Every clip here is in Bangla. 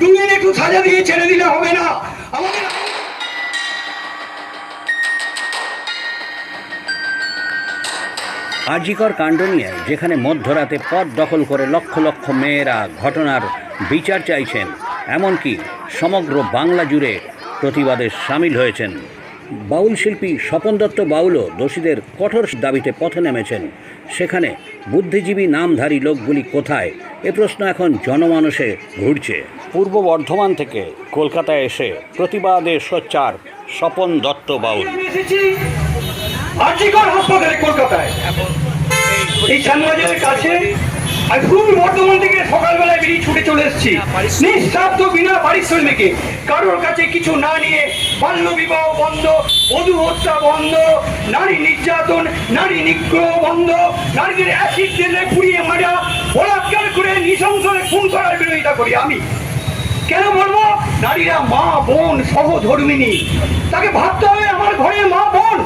দুদিন একটু সাজা দিয়ে ছেড়ে দিলে হবে না। আমাদের আজিকর কাণ্ড নিয়ে যেখানে মধ্যরাতে পথ দখল করে লক্ষ লক্ষ মেয়েরা ঘটনার বিচার চাইছেন, এমনকি সমগ্র বাংলা জুড়ে প্রতিবাদে সামিল হয়েছেন। বাউল শিল্পী স্বপন দত্ত বাউলও দোষীদের কঠোর দাবিতে পথে নেমেছেন। সেখানে বুদ্ধিজীবী নামধারী লোকগুলি কোথায়? এ প্রশ্ন এখন জনমানসে ঘুরছে। পূর্ব বর্ধমান থেকে কলকাতায় এসে প্রতিবাদে সোচ্চার স্বপন দত্ত বাউল। আমি হাসপাতালে আর পূর্ব বর্ধমান থেকে সকালবেলায় বেরিয়ে ছুটে চলে এসেছি। নিঃস্বার্থ বিনা পারিশ্রমিকে। কারোর কাছে কিছু না নিয়ে বাল্য বিবাহ বন্ধ, বধূ হত্যা বন্ধ, নারী নির্যাতন, নারী নিগ্রহ বন্ধ, নারীদের অ্যাসিড তেলে পুড়িয়ে মারা, বলাৎকার করে নৃশংসরে খুন করার বিরোধিতা করি আমি। কেন বলব? নারীরা মা, বোন সহধর্মিনী তাকে ভাবতে হবে আমার ঘরে মা, বোন।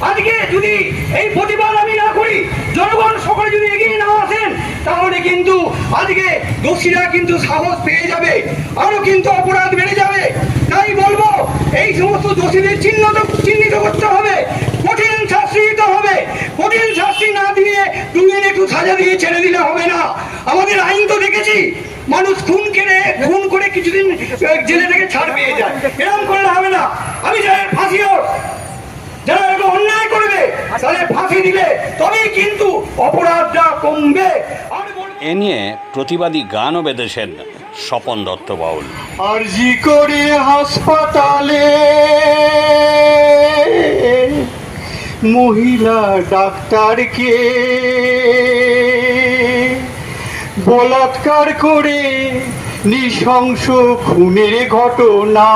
আজকে যদি এই প্রতিবাদ আমি না করি জনগণ সকলে যদি এগিয়ে না আসেন তাহলে কিন্তু আজকে দোষীরা কিন্তু সাহস পেয়ে যাবে, আরও কিন্তু অপরাধ বেড়ে যাবে। তাই বলব, এই সমস্ত দোষীদের চিহ্নিত চিহ্নিত করতে হবে, কঠিন শাস্তি দিতে হবে। কঠিন শাস্তি না দিয়ে তুমি একটু সাজা দিয়ে ছেড়ে দিলে হবে না। আমাদের আইন তো দেখেছি, মানুষ খুন কেড়ে খুন করে কিছুদিন জেলে থেকে ছাড় পেয়ে যায়। এরকম করলে হবে না আমি চাই ফাঁসি হোক যারা এরকম অন্যায় করবে তাহলে ফাঁসি দিলে তবেই কিন্তু অপরাধটা কমবে। এ নিয়ে প্রতিবাদী গানও বেঁধেছেন স্বপন দত্ত বাউল। আরজি করে হাসপাতালে মহিলা ডাক্তারকে বলাৎকার করে নৃশংস খুনের ঘটনা।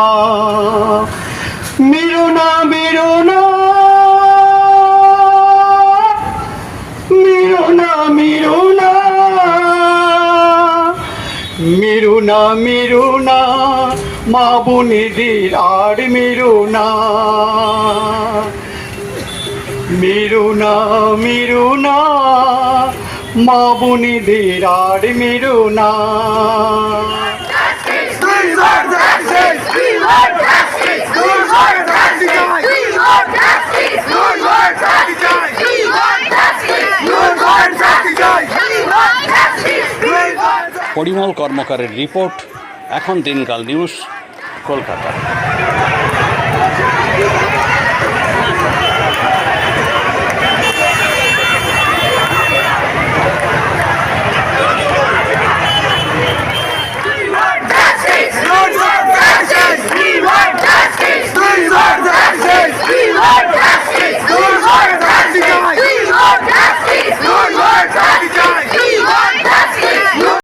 মেরো না মেরো না। না মেরো না মা বোনেদের আর মেরো না মিরু না মেরো না মা বোনেদের আর মেরো না পরিমল কর্মকারের রিপোর্ট এখন দিনকাল নিউজ কলকাতা।